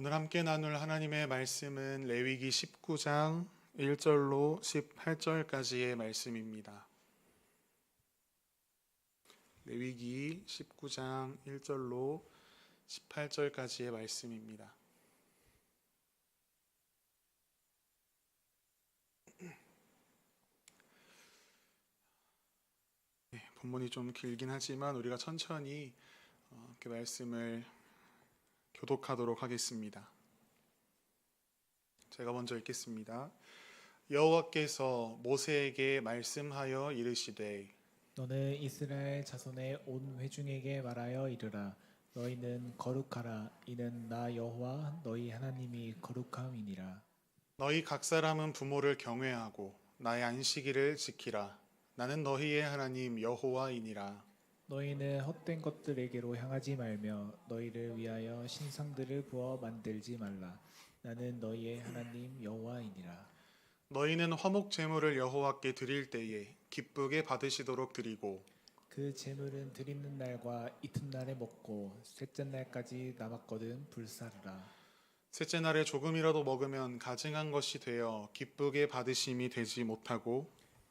오늘 함께 나눌 하나님의 말씀은 레위기 19장 1절로 18절까지의 말씀입니다. 레위기 19장 1절로 18절까지의 말씀입니다. 네, 본문이 좀 길긴 하지만 우리가 천천히 어, 그 말씀을 교독하도록 하겠습니다. 제가 먼저 읽겠습니다. 여호와께서 모세에게 말씀하여 이르시되 너는 이스라엘 자손의 온 회중에게 말하여 이르라. 너희는 거룩하라. 이는 나 여호와 너희 하나님이 거룩함이니라. 너희 각 사람은 부모를 경외하고 나의 안식일을 지키라. 나는 너희의 하나님 여호와이니라 너희는 헛된 것들에게로 향하지 말며 너희를 위하여 신상들을 부어 만들지 말라. 나는 너희의 하나님 여호와이니라. 너희는 화목 제물을 여호와께 드릴 때에 기쁘게 받으시도록 드리고 그 제물은 드리는 날과 이튿날에 먹고 셋째 날까지 남았거든 불사르라. 셋째 날에 조금이라도 먹으면 가증한 것이 되어 기쁘게 받으심이 되지 못하고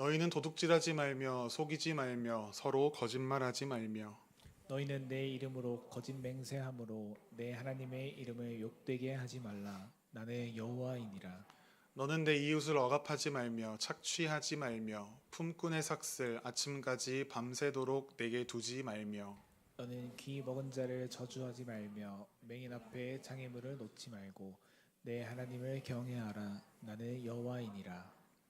너희는 도둑질하지 말며 속이지 말며 서로 거짓말하지 말며 너희는 내 이름으로 거짓 맹세함으로 내 하나님의 이름을 욕되게 하지 말라. 나는 여호와이니라. 너는 내 이웃을 억압하지 말며 착취하지 말며 품꾼의 삭슬 아침까지 밤새도록 내게 두지 말며 너는 귀 먹은 자를 저주하지 말며 맹인 앞에 장애물을 놓지 말고 내 하나님을 경외하라. 나는 여호와이니라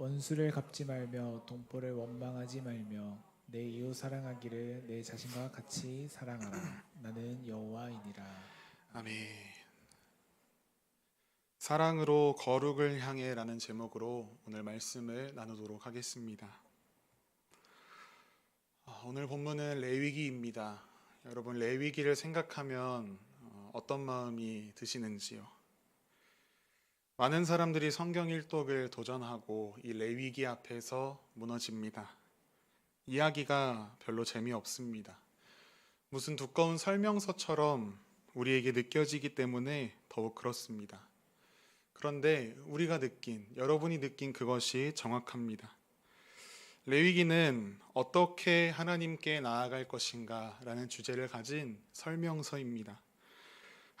원수를 갚지 말며 동포를 원망하지 말며 내 이웃 사랑하기를 내 자신과 같이 사랑하라 나는 여호와이니라 아멘. 사랑으로 거룩을 향해라는 제목으로 오늘 말씀을 나누도록 하겠습니다. 아, 오늘 본문은 레위기입니다. 여러분 레위기를 생각하면 어, 어떤 마음이 드시는지요? 많은 사람들이 성경 일독을 도전하고 이 레위기 앞에서 무너집니다. 이야기가 별로 재미없습니다. 무슨 두꺼운 설명서처럼 우리에게 느껴지기 때문에 더욱 그렇습니다. 그런데 우리가 느낀, 여러분이 느낀 그것이 정확합니다. 레위기는 어떻게 하나님께 나아갈 것인가 라는 주제를 가진 설명서입니다.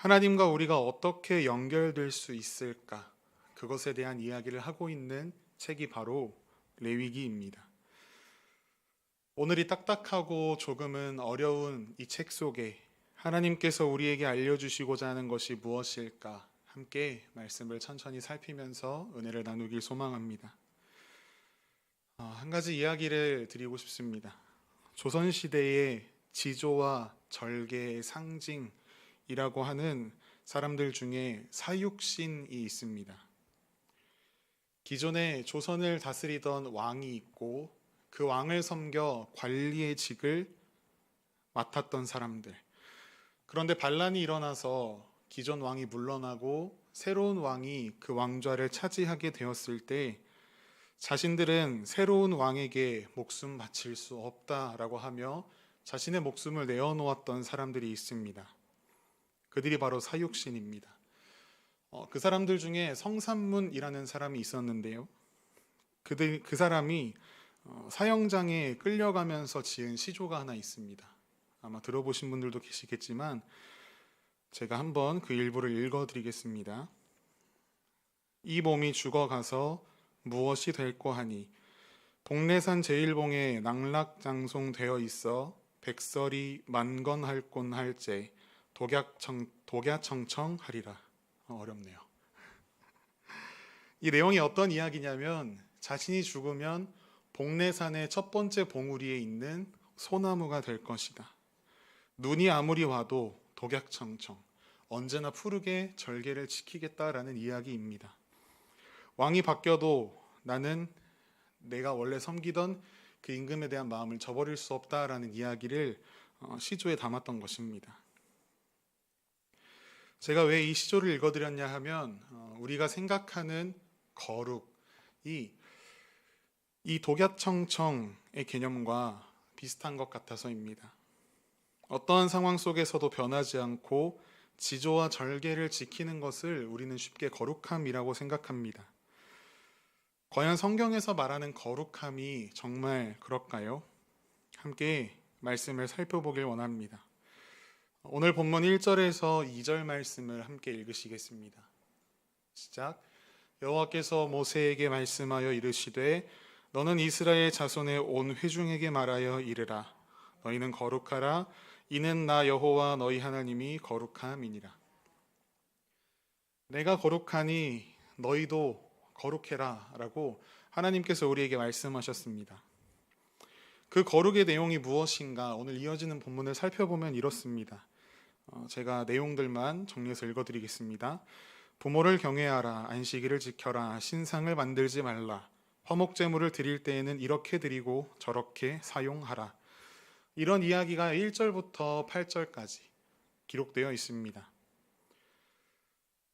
하나님과 우리가 어떻게 연결될 수 있을까? 그것에 대한 이야기를 하고 있는 책이 바로 레위기입니다. 오늘이 딱딱하고 조금은 어려운 이 책 속에 하나님께서 우리에게 알려주시고자 하는 것이 무엇일까? 함께 말씀을 천천히 살피면서 은혜를 나누길 소망합니다. 어, 한 가지 이야기를 드리고 싶습니다. 조선 시대의 지조와 절개의 상징 이라고 하는 사람들 중에 사육신이 있습니다. 기존에 조선을 다스리던 왕이 있고 그 왕을 섬겨 관리의 직을 맡았던 사람들. 그런데 반란이 일어나서 기존 왕이 물러나고 새로운 왕이 그 왕좌를 차지하게 되었을 때 자신들은 새로운 왕에게 목숨 바칠 수 없다라고 하며 자신의 목숨을 내어놓았던 사람들이 있습니다. 그들이 바로 사육신입니다. 어, 그 사람들 중에 성산문이라는 사람이 있었는데요. 그들 그 사람이 어, 사형장에 끌려가면서 지은 시조가 하나 있습니다. 아마 들어보신 분들도 계시겠지만 제가 한번 그 일부를 읽어드리겠습니다. 이 몸이 죽어가서 무엇이 될꼬 하니 복례산 제일봉에 낙락장송되어 있어 백설이 만건할곤 할제 독약청 독야청청하리라 어, 어렵네요. 이 내용이 어떤 이야기냐면 자신이 죽으면 복례산의 첫 번째 봉우리에 있는 소나무가 될 것이다. 눈이 아무리 와도 독약청청 언제나 푸르게 절개를 지키겠다라는 이야기입니다. 왕이 바뀌어도 나는 내가 원래 섬기던 그 임금에 대한 마음을 저버릴 수 없다라는 이야기를 어, 시조에 담았던 것입니다. 제가 왜 이 시조를 읽어드렸냐 하면 어, 우리가 생각하는 거룩이 이 독야청청의 개념과 비슷한 것 같아서입니다. 어떠한 상황 속에서도 변하지 않고 지조와 절개를 지키는 것을 우리는 쉽게 거룩함이라고 생각합니다. 과연 성경에서 말하는 거룩함이 정말 그럴까요? 함께 말씀을 살펴보길 원합니다. 오늘 본문 1절에서 2절 말씀을 함께 읽으시겠습니다. 시작. 여호와께서 모세에게 말씀하여 이르시되 너는 이스라엘 자손의 온 회중에게 말하여 이르라 너희는 거룩하라 이는 나 여호와 너희 하나님이 거룩함이니라. 내가 거룩하니 너희도 거룩해라라고 하나님께서 우리에게 말씀하셨습니다. 그 거룩의 내용이 무엇인가 오늘 이어지는 본문을 살펴보면 이렇습니다. 어, 제가 내용들만 정리해서 읽어드리겠습니다. 부모를 경외하라, 안식일을 지켜라, 신상을 만들지 말라, 화목 제물을 드릴 때에는 이렇게 드리고 저렇게 사용하라. 이런 이야기가 1절부터 8절까지 기록되어 있습니다.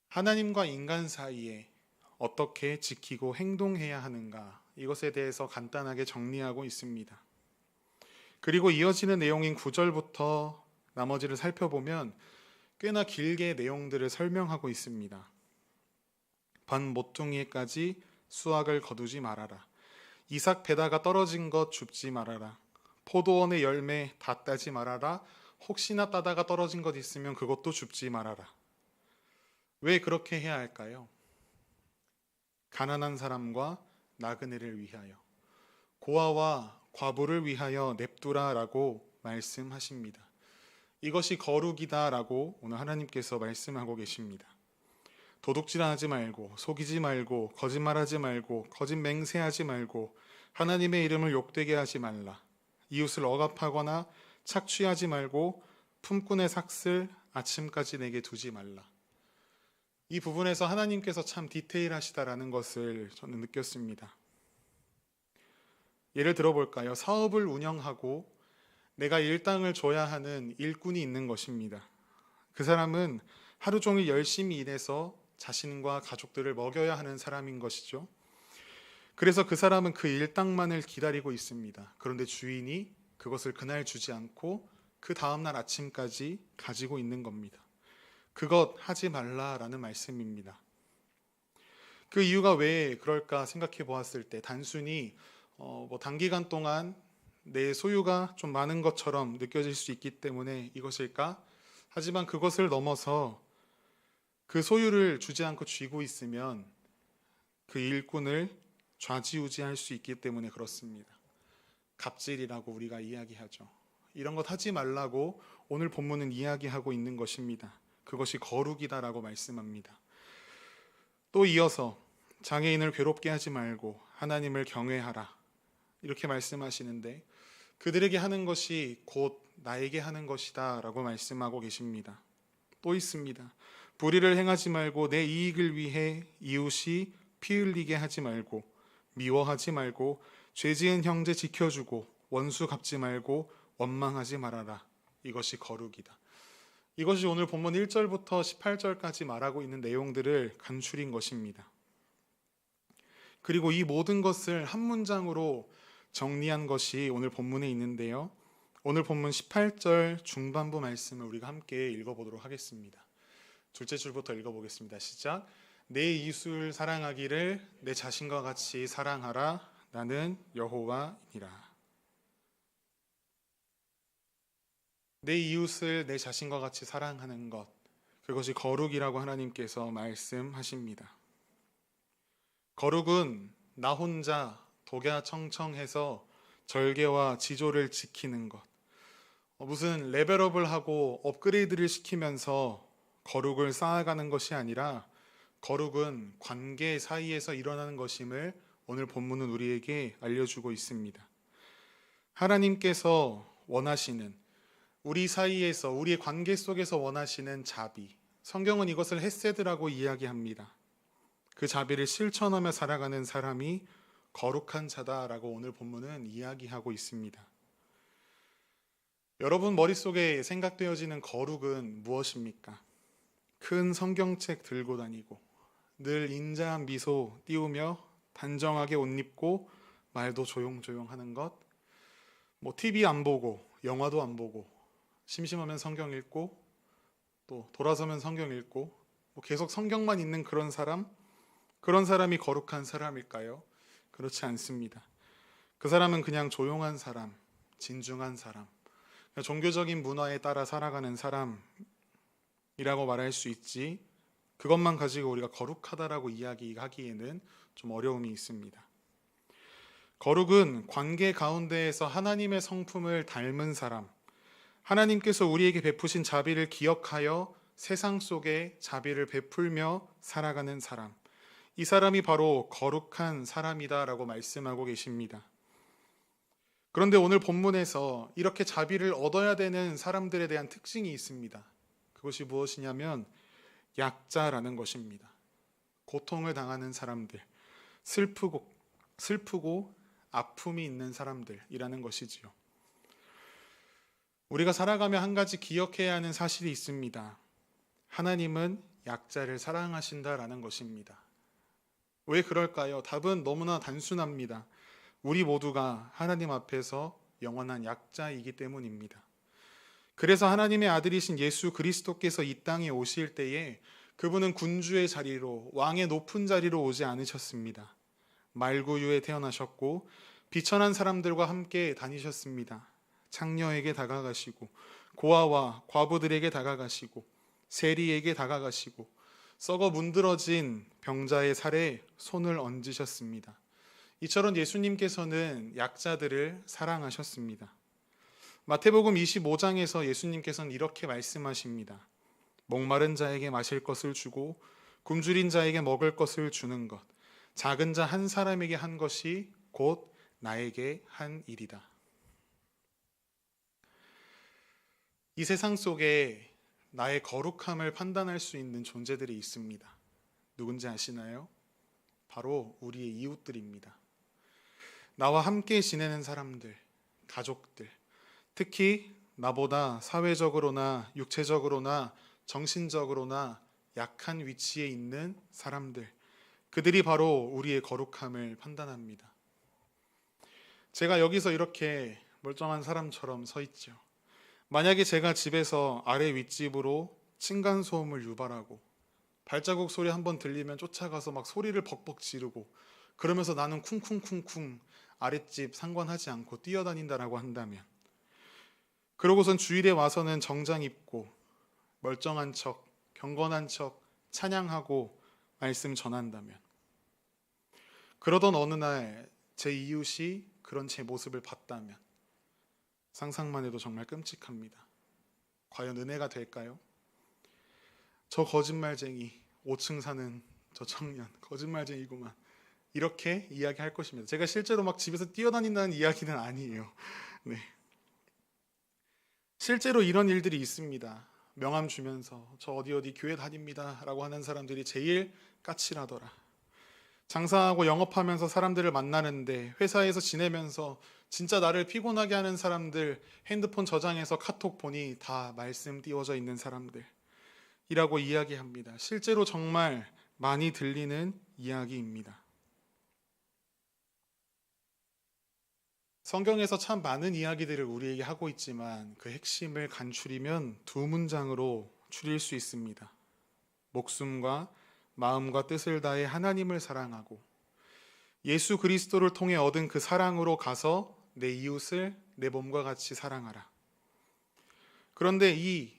하나님과 인간 사이에 어떻게 지키고 행동해야 하는가 이것에 대해서 간단하게 정리하고 있습니다. 그리고 이어지는 내용인 9절부터 나머지를 살펴보면 꽤나 길게 내용들을 설명하고 있습니다. 반 모퉁이에까지 수확을 거두지 말아라. 이삭 배다가 떨어진 것 줍지 말아라. 포도원의 열매 다 따지 말아라. 혹시나 따다가 떨어진 것 있으면 그것도 줍지 말아라. 왜 그렇게 해야 할까요? 가난한 사람과 나그네를 위하여 고아와 과부를 위하여 냅두라라고 말씀하십니다. 이것이 거룩이다라고 오늘 하나님께서 말씀하고 계십니다. 도둑질하지 말고 속이지 말고 거짓말하지 말고 거짓 맹세하지 말고 하나님의 이름을 욕되게 하지 말라. 이웃을 억압하거나 착취하지 말고 품꾼의 삭슬 아침까지 내게 두지 말라. 이 부분에서 하나님께서 참 디테일하시다라는 것을 저는 느꼈습니다. 예를 들어 볼까요? 사업을 운영하고 내가 일당을 줘야 하는 일꾼이 있는 것입니다. 그 사람은 하루 종일 열심히 일해서 자신과 가족들을 먹여야 하는 사람인 것이죠. 그래서 그 사람은 그 일당만을 기다리고 있습니다. 그런데 주인이 그것을 그날 주지 않고 그 다음날 아침까지 가지고 있는 겁니다. 그것 하지 말라라는 말씀입니다. 그 이유가 왜 그럴까 생각해 보았을 때 단순히 어, 뭐 단기간 동안 내 소유가 좀 많은 것처럼 느껴질 수 있기 때문에 이것일까? 하지만 그것을 넘어서 그 소유를 주지 않고 쥐고 있으면 그 일꾼을 좌지우지할 수 있기 때문에 그렇습니다. 갑질이라고 우리가 이야기하죠. 이런 것 하지 말라고 오늘 본문은 이야기하고 있는 것입니다. 그것이 거룩이다라고 말씀합니다. 또 이어서 장애인을 괴롭게 하지 말고 하나님을 경외하라. 이렇게 말씀하시는데 그들에게 하는 것이 곧 나에게 하는 것이다 라고 말씀하고 계십니다. 또 있습니다. 불의를 행하지 말고 내 이익을 위해 이웃이 피 흘리게 하지 말고 미워하지 말고 죄 지은 형제 지켜주고 원수 갚지 말고 원망하지 말아라. 이것이 거룩이다. 이것이 오늘 본문 1절부터 18절까지 말하고 있는 내용들을 간추린 것입니다. 그리고 이 모든 것을 한 문장으로 정리한 것이 오늘 본문에 있는데요. 오늘 본문 18절 중반부 말씀을 우리가 함께 읽어보도록 하겠습니다. 둘째 줄부터 읽어보겠습니다. 시작. 내 이웃을 사랑하기를 내 자신과 같이 사랑하라. 나는 여호와이니라. 내 이웃을 내 자신과 같이 사랑하는 것 그것이 거룩이라고 하나님께서 말씀하십니다. 거룩은 나 혼자 독야청청해서 절개와 지조를 지키는 것. 어, 무슨 레벨업을 하고 업그레이드를 시키면서 거룩을 쌓아가는 것이 아니라 거룩은 관계 사이에서 일어나는 것임을 오늘 본문은 우리에게 알려주고 있습니다. 하나님께서 원하시는 우리 사이에서 우리의 관계 속에서 원하시는 자비. 성경은 이것을 헤세드라고 이야기합니다. 그 자비를 실천하며 살아가는 사람이 거룩한 자다라고 오늘 본문은 이야기하고 있습니다. 여러분 머릿속에 생각되어지는 거룩은 무엇입니까? 큰 성경책 들고 다니고 늘 인자한 미소 띄우며 단정하게 옷 입고 말도 조용조용 하는 것, 뭐 TV 안 보고 영화도 안 보고 심심하면 성경 읽고 또 돌아서면 성경 읽고 뭐 계속 성경만 읽는 그런 사람 그런 사람이 거룩한 사람일까요? 그렇지 않습니다. 그 사람은 그냥 조용한 사람, 진중한 사람, 종교적인 문화에 따라 살아가는 사람이라고 말할 수 있지. 그것만 가지고 우리가 거룩하다라고 이야기하기에는 좀 어려움이 있습니다. 거룩은 관계 가운데에서 하나님의 성품을 닮은 사람, 하나님께서 우리에게 베푸신 자비를 기억하여 세상 속에 자비를 베풀며 살아가는 사람. 이 사람이 바로 거룩한 사람이다라고 말씀하고 계십니다. 그런데 오늘 본문에서 이렇게 자비를 얻어야 되는 사람들에 대한 특징이 있습니다. 그것이 무엇이냐면 약자라는 것입니다. 고통을 당하는 사람들, 슬프고 슬프고 아픔이 있는 사람들이라는 것이지요. 우리가 살아가며 한 가지 기억해야 하는 사실이 있습니다. 하나님은 약자를 사랑하신다라는 것입니다. 왜 그럴까요? 답은 너무나 단순합니다. 우리 모두가 하나님 앞에서 영원한 약자이기 때문입니다. 그래서 하나님의 아들이신 예수 그리스도께서 이 땅에 오실 때에 그분은 군주의 자리로 왕의 높은 자리로 오지 않으셨습니다. 말구유에 태어나셨고 비천한 사람들과 함께 다니셨습니다. 창녀에게 다가가시고 고아와 과부들에게 다가가시고 세리에게 다가가시고 썩어 문드러진 병자의 살에 손을 얹으셨습니다. 이처럼 예수님께서는 약자들을 사랑하셨습니다. 마태복음 25장에서 예수님께서는 이렇게 말씀하십니다. 목마른 자에게 마실 것을 주고 굶주린 자에게 먹을 것을 주는 것. 작은 자 한 사람에게 한 것이 곧 나에게 한 일이다. 이 세상 속에 나의 거룩함을 판단할 수 있는 존재들이 있습니다. 누군지 아시나요? 바로 우리의 이웃들입니다. 나와 함께 지내는 사람들, 가족들, 특히 나보다 사회적으로나 육체적으로나 정신적으로나 약한 위치에 있는 사람들, 그들이 바로 우리의 거룩함을 판단합니다. 제가 여기서 이렇게 멀쩡한 사람처럼 서 있죠. 만약에 제가 집에서 아래 윗집으로 층간 소음을 유발하고 발자국 소리 한번 들리면 쫓아가서 막 소리를 벅벅 지르고 그러면서 나는 쿵쿵쿵쿵 아랫집 상관하지 않고 뛰어다닌다라고 한다면 그러고선 주일에 와서는 정장 입고 멀쩡한 척, 경건한 척 찬양하고 말씀 전한다면 그러던 어느 날 제 이웃이 그런 제 모습을 봤다면 상상만 해도 정말 끔찍합니다. 과연 은혜가 될까요? 저 거짓말쟁이 5층 사는 저 청년 거짓말쟁이구만 이렇게 이야기할 것입니다. 제가 실제로 막 집에서 뛰어다닌다는 이야기는 아니에요. 네. 실제로 이런 일들이 있습니다. 명함 주면서 저 어디 어디 교회 다닙니다라고 하는 사람들이 제일 까칠하더라. 장사하고 영업하면서 사람들을 만나는데 회사에서 지내면서 진짜 나를 피곤하게 하는 사람들 핸드폰 저장해서 카톡 보니 다 말씀 띄워져 있는 사람들이라고 이야기합니다. 실제로 정말 많이 들리는 이야기입니다. 성경에서 참 많은 이야기들을 우리에게 하고 있지만 그 핵심을 간추리면 두 문장으로 추릴 수 있습니다. 목숨과 마음과 뜻을 다해 하나님을 사랑하고 예수 그리스도를 통해 얻은 그 사랑으로 가서 내 이웃을 내 몸과 같이 사랑하라. 그런데 이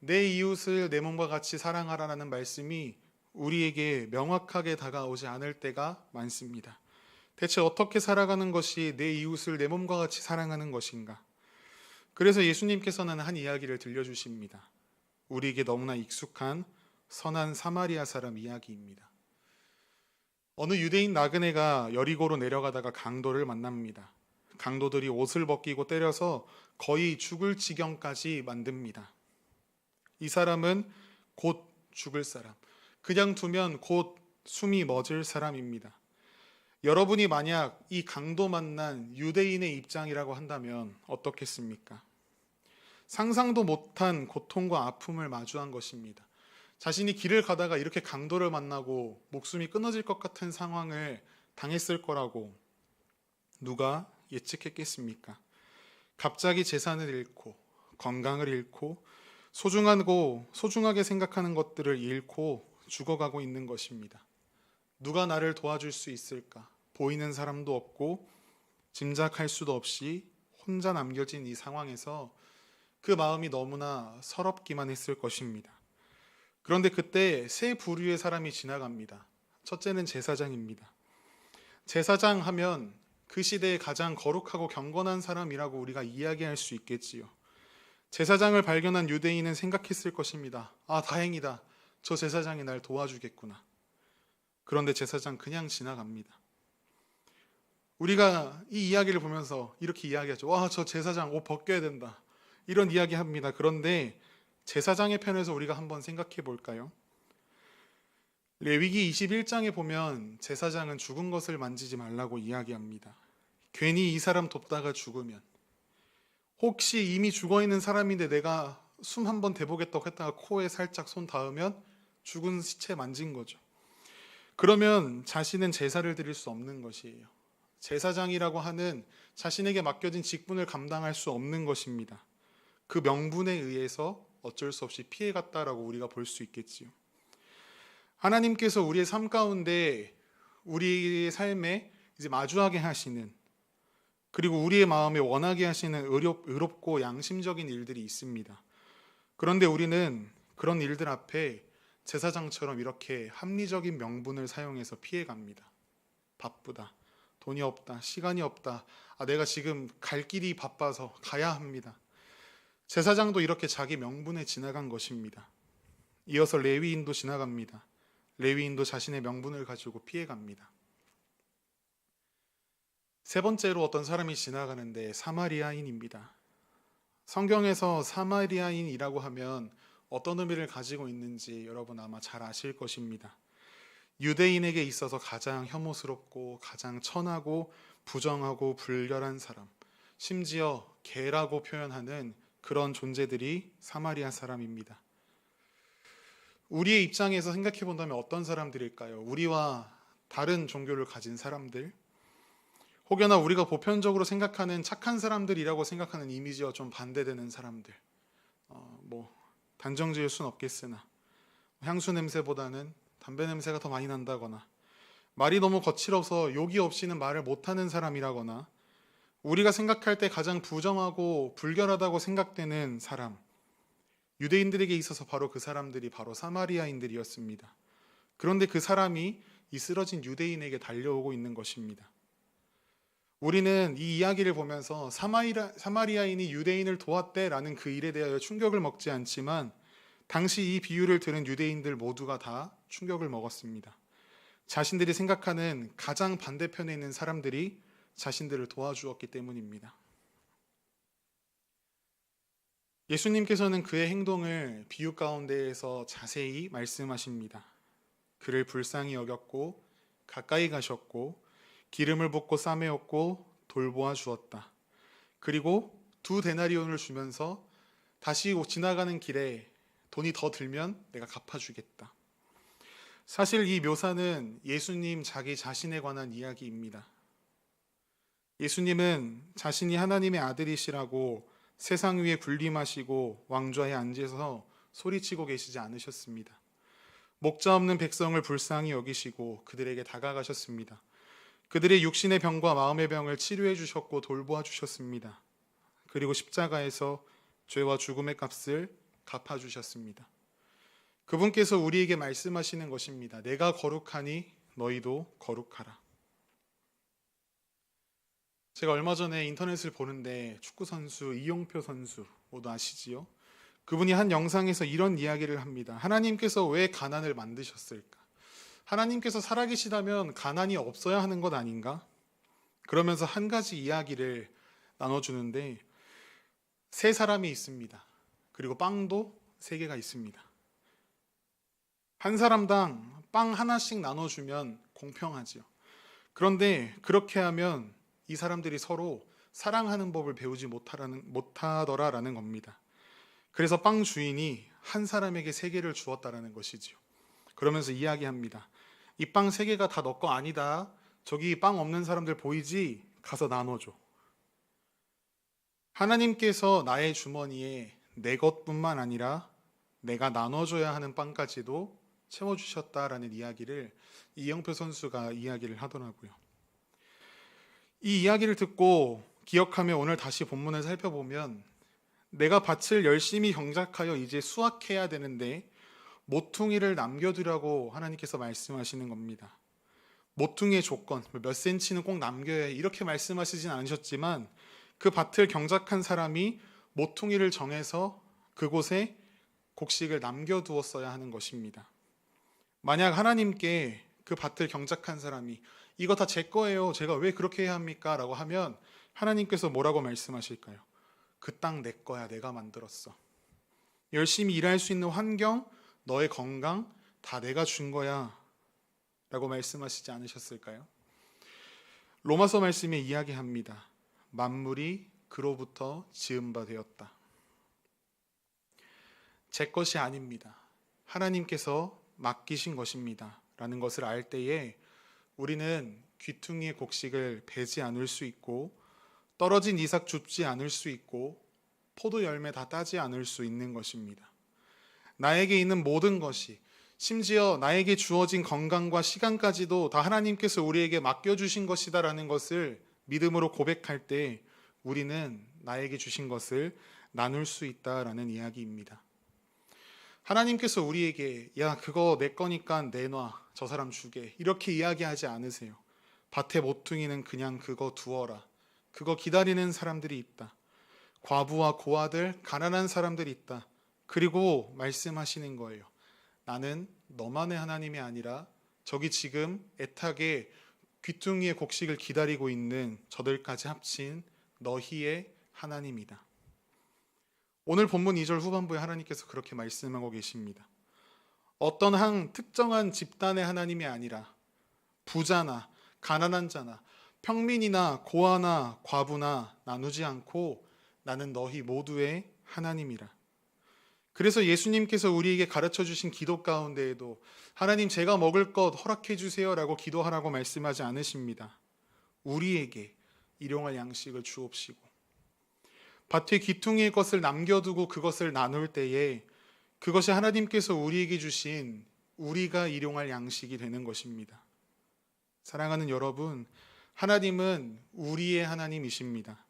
내 이웃을 내 몸과 같이 사랑하라는 말씀이 우리에게 명확하게 다가오지 않을 때가 많습니다. 대체 어떻게 살아가는 것이 내 이웃을 내 몸과 같이 사랑하는 것인가? 그래서 예수님께서는 한 이야기를 들려주십니다. 우리에게 너무나 익숙한 선한 사마리아 사람 이야기입니다. 어느 유대인 나그네가 여리고로 내려가다가 강도를 만납니다. 강도들이 옷을 벗기고 때려서 거의 죽을 지경까지 만듭니다. 이 사람은 곧 죽을 사람, 그냥 두면 곧 숨이 멎을 사람입니다. 여러분이 만약 이 강도 만난 유대인의 입장이라고 한다면 어떻겠습니까? 상상도 못한 고통과 아픔을 마주한 것입니다. 자신이 길을 가다가 이렇게 강도를 만나고 목숨이 끊어질 것 같은 상황을 당했을 거라고 누가 예측했겠습니까? 갑자기 재산을 잃고 건강을 잃고 소중하고 소중하게 생각하는 것들을 잃고 죽어가고 있는 것입니다. 누가 나를 도와줄 수 있을까? 보이는 사람도 없고 짐작할 수도 없이 혼자 남겨진 이 상황에서 그 마음이 너무나 서럽기만 했을 것입니다. 그런데 그때 세 부류의 사람이 지나갑니다. 첫째는 제사장입니다. 제사장 하면 그 시대에 가장 거룩하고 경건한 사람이라고 우리가 이야기할 수 있겠지요. 제사장을 발견한 유대인은 생각했을 것입니다. 아, 다행이다. 저 제사장이 날 도와주겠구나. 그런데 제사장 그냥 지나갑니다. 우리가 이 이야기를 보면서 이렇게 이야기하죠. 와, 저 제사장 옷 벗겨야 된다. 이런 이야기 합니다. 그런데 제사장의 편에서 우리가 한번 생각해 볼까요? 레위기 21장에 보면 제사장은 죽은 것을 만지지 말라고 이야기합니다. 괜히 이 사람 돕다가 죽으면 혹시 이미 죽어 있는 사람인데 내가 숨 한번 대보겠다고 했다가 코에 살짝 손 닿으면 죽은 시체 만진 거죠. 그러면 자신은 제사를 드릴 수 없는 것이에요. 제사장이라고 하는 자신에게 맡겨진 직분을 감당할 수 없는 것입니다. 그 명분에 의해서 어쩔 수 없이 피해갔다라고 우리가 볼 수 있겠지요. 하나님께서 우리의 삶 가운데 우리의 삶에 이제 마주하게 하시는 그리고 우리의 마음에 원하게 하시는 의롭, 의롭 고 양심적인 일들이 있습니다. 그런데 우리는 그런 일들 앞에 제사장처럼 이렇게 합리적인 명분을 사용해서 피해갑니다. 바쁘다. 돈이 없다. 시간이 없다. 아, 내가 지금 갈 길이 바빠서 가야 합니다. 제사장도 이렇게 자기 명분에 지나간 것입니다. 이어서 레위인도 지나갑니다. 레위인도 자신의 명분을 가지고 피해갑니다. 세 번째로 어떤 사람이 지나가는데 사마리아인입니다. 성경에서 사마리아인이라고 하면 어떤 의미를 가지고 있는지 여러분 아마 잘 아실 것입니다. 유대인에게 있어서 가장 혐오스럽고 가장 천하고 부정하고 불결한 사람, 심지어 개라고 표현하는 그런 존재들이 사마리아 사람입니다. 우리의 입장에서 생각해 본다면 어떤 사람들일까요? 우리와 다른 종교를 가진 사람들, 혹여나 우리가 보편적으로 생각하는 착한 사람들이라고 생각하는 이미지와 좀 반대되는 사람들, 어, 뭐 단정 지을 순 없겠으나 향수 냄새보다는 담배 냄새가 더 많이 난다거나 말이 너무 거칠어서 욕이 없이는 말을 못하는 사람이라거나 우리가 생각할 때 가장 부정하고 불결하다고 생각되는 사람, 유대인들에게 있어서 바로 그 사람들이 바로 사마리아인들이었습니다. 그런데 그 사람이 이 쓰러진 유대인에게 달려오고 있는 것입니다. 우리는 이 이야기를 보면서 사마리아, 사마리아인이 유대인을 도왔대라는 그 일에 대하여 충격을 먹지 않지만 당시 이 비유를 들은 유대인들 모두가 다 충격을 먹었습니다. 자신들이 생각하는 가장 반대편에 있는 사람들이 자신들을 도와주었기 때문입니다. 예수님께서는 그의 행동을 비유 가운데에서 자세히 말씀하십니다. 그를 불쌍히 여겼고 가까이 가셨고 기름을 붓고 싸매었고 돌보아 주었다. 그리고 두 데나리온을 주면서 다시 지나가는 길에 돈이 더 들면 내가 갚아주겠다. 사실 이 묘사는 예수님 자기 자신에 관한 이야기입니다. 예수님은 자신이 하나님의 아들이시라고 세상 위에 군림하시고 왕좌에 앉으셔서 소리치고 계시지 않으셨습니다. 목자 없는 백성을 불쌍히 여기시고 그들에게 다가가셨습니다. 그들의 육신의 병과 마음의 병을 치료해 주셨고 돌보아 주셨습니다. 그리고 십자가에서 죄와 죽음의 값을 갚아 주셨습니다. 그분께서 우리에게 말씀하시는 것입니다. 내가 거룩하니 너희도 거룩하라. 제가 얼마 전에 인터넷을 보는데 축구 선수 이용표 선수 모두 아시지요? 그분이 한 영상에서 이런 이야기를 합니다. 하나님께서 왜 가난을 만드셨을까? 하나님께서 살아계시다면 가난이 없어야 하는 것 아닌가? 그러면서 한 가지 이야기를 나눠주는데 세 사람이 있습니다. 그리고 빵도 세 개가 있습니다. 한 사람당 빵 하나씩 나눠주면 공평하지요. 그런데 그렇게 하면 이 사람들이 서로 사랑하는 법을 배우지 못하라는, 못하더라라는 겁니다. 그래서 빵 주인이 한 사람에게 세 개를 주었다라는 것이지요. 그러면서 이야기합니다. 이 빵 세 개가 다 너 거 아니다. 저기 빵 없는 사람들 보이지? 가서 나눠줘. 하나님께서 나의 주머니에 내 것뿐만 아니라 내가 나눠줘야 하는 빵까지도 채워주셨다라는 이야기를 이영표 선수가 이야기를 하더라고요. 이 이야기를 듣고 기억하며 오늘 다시 본문을 살펴보면 내가 밭을 열심히 경작하여 이제 수확해야 되는데 모퉁이를 남겨두라고 하나님께서 말씀하시는 겁니다. 모퉁이의 조건, 몇 센치는 꼭 남겨야 해. 이렇게 말씀하시진 않으셨지만 그 밭을 경작한 사람이 모퉁이를 정해서 그곳에 곡식을 남겨두었어야 하는 것입니다. 만약 하나님께 그 밭을 경작한 사람이 이거 다 제 거예요. 제가 왜 그렇게 해야 합니까? 라고 하면 하나님께서 뭐라고 말씀하실까요? 그 땅 내 거야. 내가 만들었어. 열심히 일할 수 있는 환경, 너의 건강 다 내가 준 거야. 라고 말씀하시지 않으셨을까요? 로마서 말씀에 이야기합니다. 만물이 그로부터 지은 바 되었다. 제 것이 아닙니다. 하나님께서 맡기신 것입니다. 라는 것을 알 때에 우리는 귀퉁이의 곡식을 베지 않을 수 있고 떨어진 이삭 줍지 않을 수 있고 포도 열매 다 따지 않을 수 있는 것입니다. 나에게 있는 모든 것이 심지어 나에게 주어진 건강과 시간까지도 다 하나님께서 우리에게 맡겨주신 것이다라는 것을 믿음으로 고백할 때 우리는 나에게 주신 것을 나눌 수 있다라는 이야기입니다. 하나님께서 우리에게 야 그거 내 거니까 내놔 저 사람 주게 이렇게 이야기하지 않으세요. 밭에 모퉁이는 그냥 그거 두어라. 그거 기다리는 사람들이 있다. 과부와 고아들 가난한 사람들이 있다. 그리고 말씀하시는 거예요. 나는 너만의 하나님이 아니라 저기 지금 애타게 귀퉁이의 곡식을 기다리고 있는 저들까지 합친 너희의 하나님이다. 오늘 본문 2절 후반부에 하나님께서 그렇게 말씀하고 계십니다. 어떤 한 특정한 집단의 하나님이 아니라 부자나 가난한 자나 평민이나 고아나 과부나 나누지 않고 나는 너희 모두의 하나님이라. 그래서 예수님께서 우리에게 가르쳐 주신 기도 가운데에도 하나님 제가 먹을 것 허락해 주세요라고 기도하라고 말씀하지 않으십니다. 우리에게 일용할 양식을 주옵시고 밭에 귀퉁이의 것을 남겨두고 그것을 나눌 때에 그것이 하나님께서 우리에게 주신 우리가 일용할 양식이 되는 것입니다. 사랑하는 여러분, 하나님은 우리의 하나님이십니다.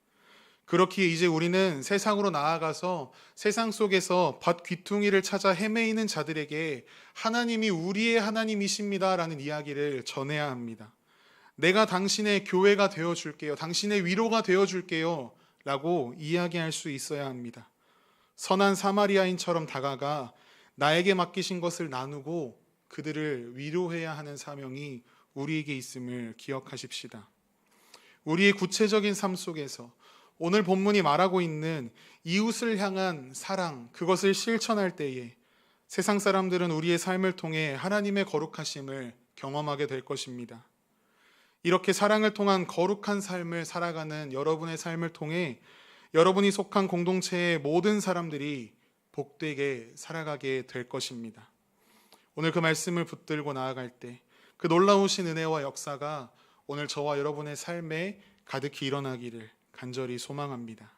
그렇기에 이제 우리는 세상으로 나아가서 세상 속에서 밭 귀퉁이를 찾아 헤매이는 자들에게 하나님이 우리의 하나님이십니다라는 이야기를 전해야 합니다. 내가 당신의 교회가 되어 줄게요. 당신의 위로가 되어 줄게요. 라고 이야기할 수 있어야 합니다. 선한 사마리아인처럼 다가가 나에게 맡기신 것을 나누고 그들을 위로해야 하는 사명이 우리에게 있음을 기억하십시다. 우리의 구체적인 삶 속에서 오늘 본문이 말하고 있는 이웃을 향한 사랑, 그것을 실천할 때에 세상 사람들은 우리의 삶을 통해 하나님의 거룩하심을 경험하게 될 것입니다. 이렇게 사랑을 통한 거룩한 삶을 살아가는 여러분의 삶을 통해 여러분이 속한 공동체의 모든 사람들이 복되게 살아가게 될 것입니다. 오늘 그 말씀을 붙들고 나아갈 때 그 놀라우신 은혜와 역사가 오늘 저와 여러분의 삶에 가득히 일어나기를 간절히 소망합니다.